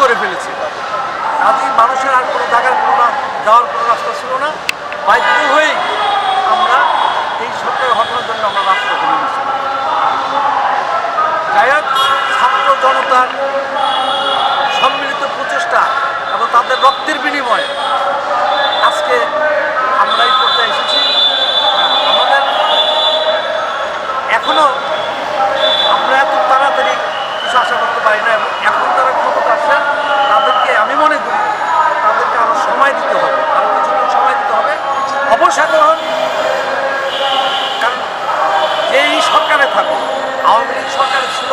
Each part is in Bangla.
করে ফেলেছে। কাজেই মানুষের আর কোনো জায়গার কোনো যাওয়ার কোনো রাস্তা ছিল না। বাধ্য হয়েই আমরা এই সরকার ঘটনার জন্য আমরা রাস্তা করে নিয়েছি যাই হোক, ছাত্র জনতার সম্মিলিত প্রচেষ্টা এবং তাদের রক্তের বিনিময়ে আজকে আমরা এই পর্যায়ে এসেছি হ্যাঁ, আমাদের এখনও আমরা এত তাড়াতাড়ি কিছু আশা করতে পারি না এবং এখন তারা ক্ষমতা আসছেন তাদেরকে আমি মনে করি তাদেরকে আরও সময় দিতে হবে আরও কিছুদিন সময় দিতে হবে গ্রহণ কারণ যেই সরকারে থাকুক আওয়ামী লীগ সরকারে ছিল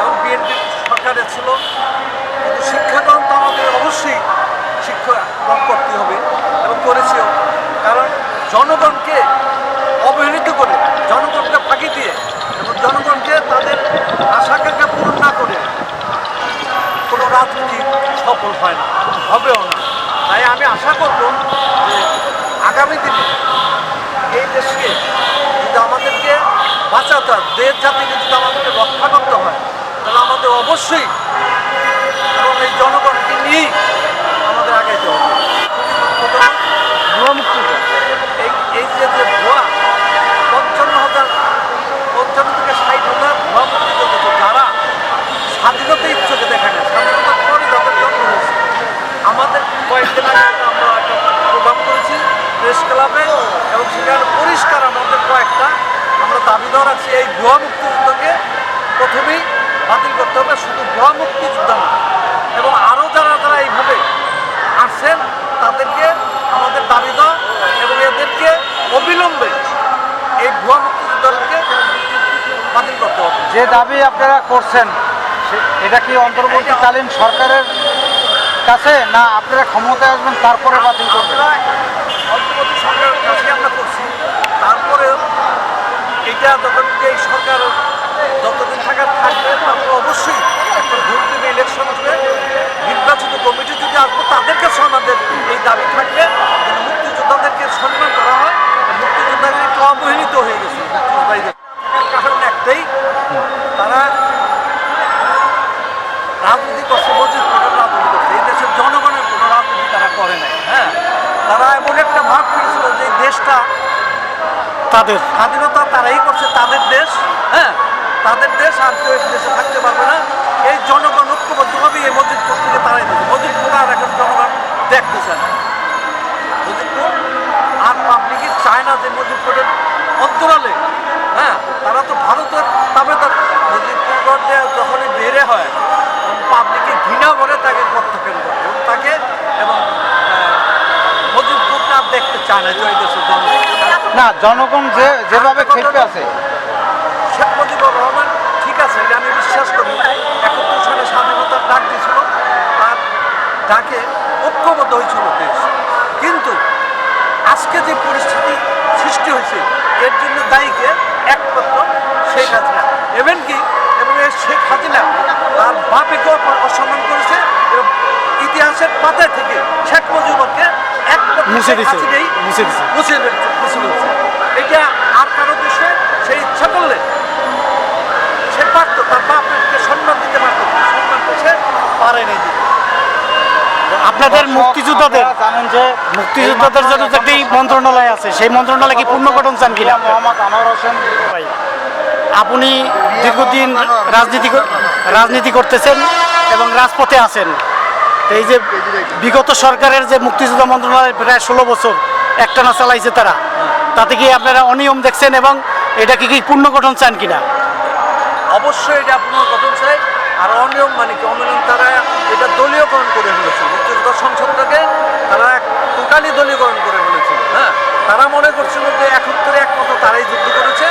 এবং বিএনপি সরকারে ছিল, কিন্তু শিক্ষাগ্রহণ তো আমাদের অবশ্যই শিক্ষা করতে হবে এবং করেছেও কারণ জনগণকে অবহেলিত করে, জনগণকে ফাঁকি দিয়ে এবং জনগণকে তাদের আশা আকাঙ্ক্ষা পূরণ না করে কোনো রাজনীতি সফল হয় না, হবেও না। তাই আমি আশা করব যে আগামী দিনে এই দেশকে যদি আমাদেরকে বাঁচাতে হয়, দেশ জাতিকে যদি আমাদেরকে রক্ষা করতে হয়, তাহলে আমাদের অবশ্যই এবং এই জনগণকে নিয়েই আমাদের আগে এই এই যে যে ভুয়া পঞ্চান্ন হাজার পঞ্চান্ন থেকে ষাট হাজার ভুয়া মুক্তিযোদ্ধা তো যারা স্বাধীনতা ইচ্ছুকে দেখে না স্বাধীনতার পরে যাদের জন্ম হয়েছে আমাদের কয়েকদিন আগে আমরা একটা প্রোগ্রাম করেছি প্রেস ক্লাবে এবং সেখানে পরিষ্কার আমাদের আমরা দাবি দেওয়া রাখছি এই ভুয়া মুক্তিযুদ্ধকে প্রথমেই বাতিল করতে হবে শুধু ভুয়া মুক্তিযোদ্ধা না। এবং আরও যারা যারা এইভাবে আসছেন তাদেরকে আমাদের দাবি দেওয়া এবং এদেরকে অবিলম্বে এই ভুয়া মুক্তিযোদ্ধাকে বাতিল করতে হবে। যে দাবি আপনারা করছেন এটা কি অন্তর্বর্তীকালীন সরকারের কাছে না আপনারা ক্ষমতায় আসবেন তারপরে বাতিল করবেন আমরা অন্তর্বর্তী সরকারের কাছে আমরা করছি তারপরেও এটা যখন এই সরকার যতদিন থাকার থাকবে তারপর অবশ্যই একটা ভোট দেবে ইলেকশন আসবে নির্বাচিত কমিটি যদি আসবে, তাদের কাছে আমাদের এই দাবি থাকবে মুক্তিযোদ্ধাদেরকে সম্মান করা হয়। মুক্তিযোদ্ধাদের একটু অবহেলিত হয়ে গেছে। কারণ একটাই, তারা রাজনীতি করছে, মসজিদ করার রাজনীতি করছে। এই দেশের জনগণের কোনো রাজনীতি তারা করে নাই হ্যাঁ? তারা এমন একটা ভাব করেছিল যে দেশটা তাদের। স্বাধীনতা তারাই করছে তাদের দেশ। হ্যাঁ। তাদের দেশ আর কেউ দেশে থাকতে পারবে না। এই জনগণ ঐক্যবদ্ধভাবে এই মসজিদপুর থেকে তারাই দিচ্ছে মসজিদপুর আর এখন জনগণ দেখতেছে না। মসজিদপুর আর পাবলিকই চায় না যে মসজিদপুরের অন্তরালে। হ্যাঁ তারা তো ভারতের তাবেদার মসজিদপুর দিয়ে যখনই বেড়ে হয় পাবলিকে ঘৃণা করে তাকে প্রত্যাখ্যান করে এবং তাকে এবং মসজিদপুরটা দেখতে চায় না যে ওই দেশের জনগণ না জনগণ যে যেভাবে খেপে আছে। শেখ মুজিবুর রহমান ঠিক আছে এটা আমি বিশ্বাস করি। একাত্তর সালে স্বাধীনতার ডাক দিয়েছিল তার ডাকে ঐক্যবদ্ধ হয়েছিল দেশ। কিন্তু আজকে যে পরিস্থিতি সৃষ্টি হয়েছে এর জন্য দায়ীকে একমাত্র শেখ হাসিনা। এমন কি এবং শেখ হাসিনা তার অসম্মান করেছে এবং ইতিহাসের পাতায় থেকে শেখ মুজিবুরকে মুছে মুছে দিছে। মুছে মুছে এটা আর কারও দেশে সে ইচ্ছা করলে সে পারত তার বাপকে সম্মান দিতে পারত সম্মান তো সে পারে নাই। আপনাদের মুক্তিযোদ্ধাদের জানেন যে মুক্তিযোদ্ধাদের জন্য একটি মন্ত্রণালয় আছে সেই মন্ত্রণালয় কি পুনর্গঠন চান কিনা? মোহাম্মদ আনোয়ার হোসেন আপনি দীর্ঘদিন রাজনীতি রাজনীতি করতেছেন এবং রাজপথে আছেন। এই যে বিগত সরকারের যে মুক্তিযোদ্ধা মন্ত্রণালয় প্রায় ষোলো বছর একটানা চালাইছে তারা, তাতে কি আপনারা অনিয়ম দেখছেন এবং এটাকে কি পুনর্গঠন চান কিনা? অবশ্যই এটা পুনর্গঠন চাই, আর অনিয়ম মানে কি? অনিয়ম তারা এটা দলীয়করণ করে ফেলেছে মুক্তিযোদ্ধা সংসদটাকে তারা টোটালি দলীয়করণ করে ফেলেছিল হ্যাঁ? তারা মনে করছিল যে এখন করে একমাত্র তারাই যুদ্ধ করেছে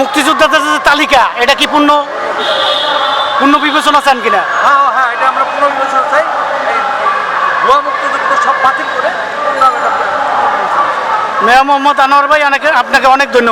মুক্তিযোদ্ধাদের যে তালিকা এটা কি পূর্ণ? পূর্ণ বিবেচনা চান কিনা? হ্যাঁ হ্যাঁ, এটা আমরা পুনর্বিবেচনা চাই। ভুয়া মুক্তিযুদ্ধ সব বাতিল করে পুনরায় এটা পুনর্বিবেচনা চাই। মেয়া মোহাম্মদ আনোয়ার ভাই অনেকে আপনাকে অনেক ধন্যবাদ।